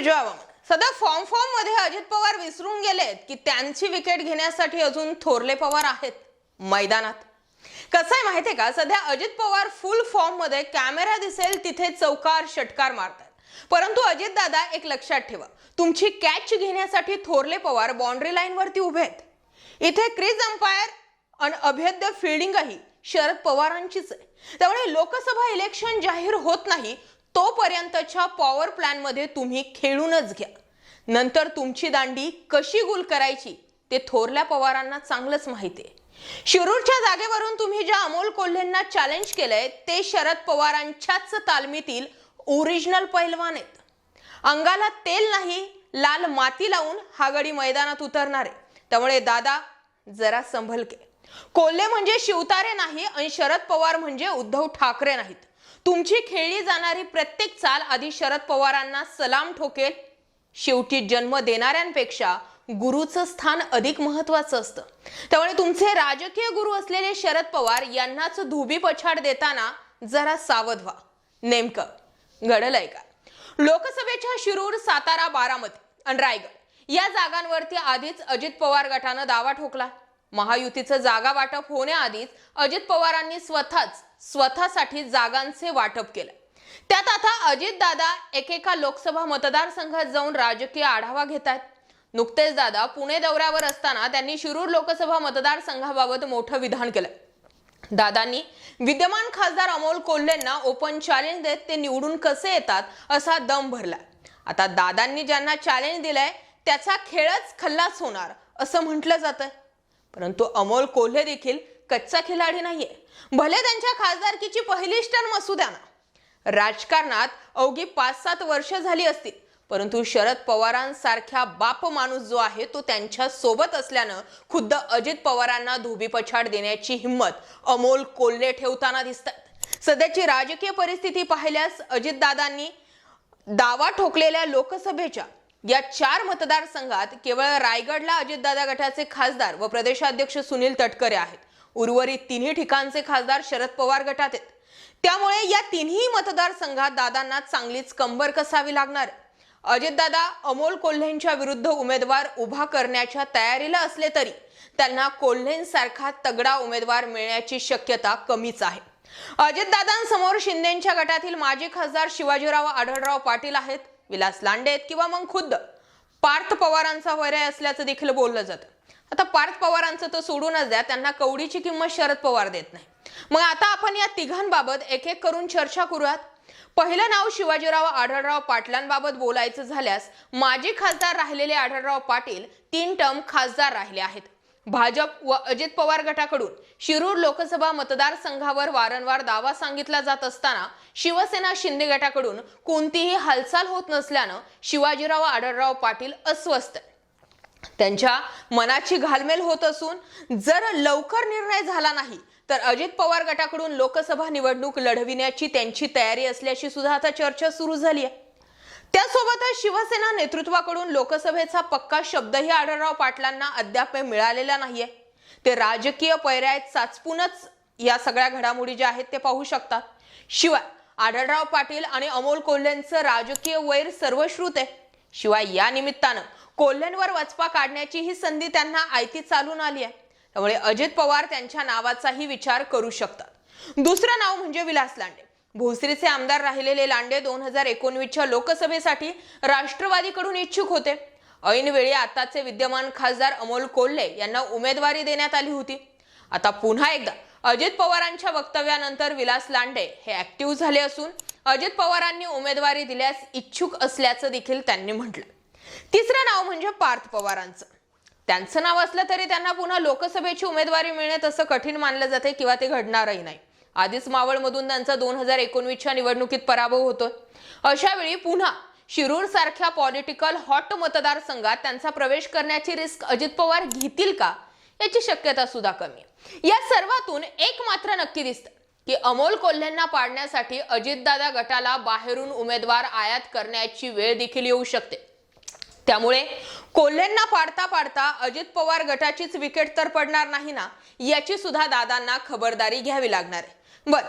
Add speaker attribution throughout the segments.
Speaker 1: विजयावामन सध्या फॉर्म फॉर्ममध्ये अजित पवार विसरून गेलेत की त्यांची विकेट घेण्यासाठी अजून थोरले पवार आहेत मैदानात. कसं आहे माहितीये का? सध्या अजित पवार फुल फॉर्ममध्ये कॅमेरा दिसेल तिथे चौकार षटकार मारतात. परंतु अजित दादा एक लक्षात ठेवा. तुमची कॅच घेण्यासाठी थोरले पवार बाउंड्री लाईन वरती उभे आहेत. इथे क्रिज अंपायर आणि अभेद्य फिल्डिंगही शरद पवारांचीच आहे. त्यामुळे लोकसभा इलेक्शन जाहीर होत नाही तोपर्यंतच्या पॉवर प्लॅनमध्ये तुम्ही खेळूनच घ्या. नंतर तुमची दांडी कशी गुल करायची ते थोरल्या पवारांना चांगलंच माहिती आहे. शिरूरच्या जागेवरून तुम्ही ज्या अमोल कोल्हेंना चॅलेंज केलंय ते शरद पवारांच्याच तालमीतील ओरिजिनल पैलवान आहेत. अंगाला तेल नाही लाल माती लावून हा गडी मैदानात उतरणार आहे. त्यामुळे दादा जरा संभलके कोल्हे म्हणजे शिवतारे नाही आणि शरद पवार म्हणजे उद्धव ठाकरे नाहीत. तुमची खेळली जाणारी प्रत्येक चाल आधी शरद पवारांना सलाम ठोकेल शेवटी जन्म देणाऱ्यांपेक्षा गुरुचं स्थान अधिक महत्वाचं असतं. त्यामुळे तुमचे राजकीय गुरु असलेले शरद पवार यांनाच धुबी पछाड देताना जरा सावध व्हा. नेमकं घडलंय का? लोकसभेच्या शिरूर सातारा बारामती आणि रायगड या जागांवरती आधीच अजित पवार गटानं दावा ठोकला. महायुतीचं जागा वाटप होण्याआधीच अजित पवारांनी स्वतःच स्वतःसाठी जागांचे वाटप केलं. त्यात आता अजित दादा एकेका लोकसभा मतदारसंघात जाऊन राजकीय आढावा घेत आहेत. नुकतेच दादा पुणे दौऱ्यावर असताना त्यांनी शिरूर लोकसभा मतदारसंघाबाबत मोठं विधान केलं. दादांनी विद्यमान खासदार अमोल कोल्हेंना ओपन चॅलेंज देत ते निवडून कसे येतात असा दम भरला. आता दादांनी ज्यांना चॅलेंज दिलंय त्याचा खेळच खल्लास होणार असं म्हटलं जात परंतु अमोल कोल्हे देखील कच्चा खिलाडी नाहीये. भले त्यांच्या खासदारकीची पहिलीच टर्म असू द्या ना. राजकारणात अवघी पाच सात वर्ष झाली असतील. परंतु शरद पवारांसारख्या बाप माणूस जो आहे तो त्यांच्यासोबत असल्यानं खुद्द अजित पवारांना धोबीपछाड देण्याची हिंमत अमोल कोल्हे ठेवताना दिसतात. सध्याची राजकीय परिस्थिती पाहिल्यास अजितदादांनी दावा ठोकलेल्या लोकसभेच्या या चार मतदारसंघात केवळ रायगडला अजितदादा गटाचे खासदार व प्रदेशाध्यक्ष सुनील तटकरे आहेत. उर्वरित तिन्ही ठिकाणचे खासदार शरद पवार गटात आहेत. त्यामुळे या तिन्ही मतदारसंघात दादांना चांगलीच कंबर कसावी लागणार? अजितदादा अमोल कोल्हेंच्या विरुद्ध उमेदवार उभा करण्याच्या तयारीला असले तरी त्यांना कोल्हेंसारखा तगडा उमेदवार मिळण्याची शक्यता कमीच आहे. अजितदादांसमोर शिंदेच्या गटातील माजी खासदार शिवाजीराव आढळराव पाटील आहेत. विलास लांडे आहेत किंवा मग खुद्द. पार्थ पवारांचा वैर्य असल्याचं देखील बोललं जातं. आता पार्थ पवारांचं तर सोडूनच द्या त्यांना कवडीची किंमत शरद पवार देत नाही. मग आता आपण या तिघांबाबत एक एक करून चर्चा करूयात. पहिलं नाव शिवाजीराव आढळराव पाटलांबाबत बोलायचं झाल्यास माजी खासदार राहिलेले आढळराव पाटील तीन टर्म खासदार राहिले आहेत. भाजप व अजित पवार गटाकडून शिरूर लोकसभा मतदारसंघावर वारंवार दावा सांगितला जात असताना शिवसेना शिंदे गटाकडून कोणतीही हालचाल होत नसल्यानं शिवाजीराव आढळराव पाटील अस्वस्थ त्यांच्या मनाची घालमेल होत असून जर लवकर निर्णय झाला नाही तर अजित पवार गटाकडून लोकसभा निवडणूक लढविण्याची त्यांची तयारी असल्याची सुद्धा आता चर्चा सुरू झाली आहे. त्यासोबतच शिवसेना नेतृत्वाकडून लोकसभेचा पक्का शब्दही आढळराव पाटलांना अद्याप मिळालेला नाहीये. ते राजकीय पैऱ्यात साचपूनच या सगळ्या घडामोडी ज्या आहेत ते पाहू शकतात. शिवाय आढळराव पाटील आणि अमोल कोल्हेंचं राजकीय वैर सर्वश्रुत आहे. शिवाय या निमित्तानं कोल्ह्यांवर वचपा काढण्याची ही संधी त्यांना आयती चालून आली आहे. त्यामुळे अजित पवार त्यांच्या नावाचाही विचार करू शकतात. दुसरं नाव म्हणजे विलास लांडे. भोसरीचे आमदार राहिलेले लांडे दोन हजार एकोणवीसच्या लोकसभेसाठी राष्ट्रवादीकडून इच्छुक होते. ऐनवेळी आताचे विद्यमान खासदार अमोल कोल्हे यांना उमेदवारी देण्यात आली होती. आता पुन्हा एकदा अजित पवारांच्या वक्तव्यानंतर विलास लांडे हे ऍक्टिव्ह झाले असून अजित पवारांनी उमेदवारी दिल्यास इच्छुक असल्याचं देखील त्यांनी म्हटलं. तिसरं नाव म्हणजे पार्थ पवारांचं. त्यांचं नाव असलं तरी त्यांना पुन्हा लोकसभेची उमेदवारी मिळणे तसं कठीण मानलं जाते किंवा ते घडणारही नाही. आधीच मावळमधून त्यांचा दोन हजार एकोणवीसच्या निवडणुकीत पराभव होतोय. अशा वेळी पुन्हा शिरूर सारख्या पॉलिटिकल हॉट मतदारसंघात त्यांचा प्रवेश करण्याची रिस्क अजित पवार घेतील का याची शक्यता सुद्धा कमी या सर्वातून एक मात्र नक्की दिसतं की अमोल कोल्हेंना पाडण्यासाठी अजितदादा गटाला बाहेरून उमेदवार आयात करण्याची वेळ देखील येऊ शकते. त्यामुळे कोल्हेंना पाडता पाडता अजित पवार गटाचीच विकेट तर पडणार नाही ना याची सुद्धा दादांना खबरदारी घ्यावी लागणार आहे. बर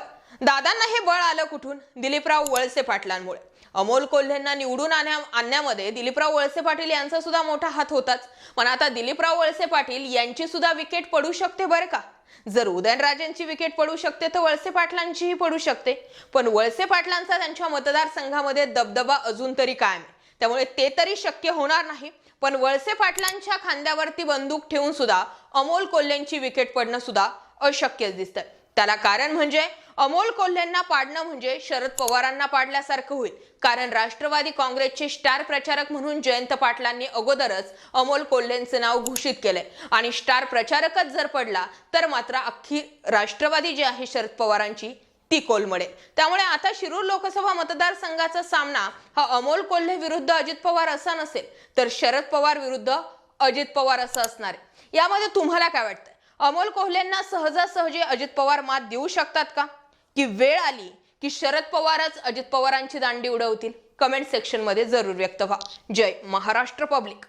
Speaker 1: दादांना हे बळ आलं कुठून? दिलीपराव वळसे पाटलांमुळे. अमोल कोल्हेंना निवडून आणण्या आणण्यामध्ये दिलीपराव वळसे पाटील यांचा सुद्धा मोठा हात होताच. पण आता दिलीपराव वळसे पाटील यांची सुद्धा विकेट पडू शकते बरं का? जर उदयनराजेंची विकेट पडू शकते तर वळसे पाटलांचीही पडू शकते. पण वळसे पाटलांचा त्यांच्या मतदारसंघामध्ये दबदबा अजून तरी कायम आहे. त्यामुळे ते तरी शक्य होणार नाही. पण वळसे पाटलांच्या खांद्यावरती बंदूक ठेवून सुद्धा अमोल कोल्हेंची विकेट पडणं सुद्धा अशक्यच दिसतं त्याला कारण म्हणजे अमोल कोल्हेंना पाडणं म्हणजे शरद पवारांना पाडल्यासारखं होईल. कारण राष्ट्रवादी काँग्रेसचे स्टार प्रचारक म्हणून जयंत पाटलांनी अगोदरच अमोल कोल्हेंचे नाव घोषित केलंय. आणि स्टार प्रचारकच जर पडला तर मात्र अख्खी राष्ट्रवादी जी आहे शरद पवारांची ती कोलमडे. त्यामुळे आता शिरूर लोकसभा मतदारसंघाचा सामना हा अमोल कोल्हे विरुद्ध अजित पवार असा नसेल तर शरद पवार विरुद्ध अजित पवार असं असणार आहे. यामध्ये तुम्हाला काय वाटतंय? अमोल कोल्हेंना सहजासहजी अजित पवार मात देऊ शकतात का? की वेळ आली की शरद पवारच अजित पवारांची दांडी उडवतील? कमेंट सेक्शनमध्ये जरूर व्यक्त व्हा. जय महाराष्ट्र पब्लिक.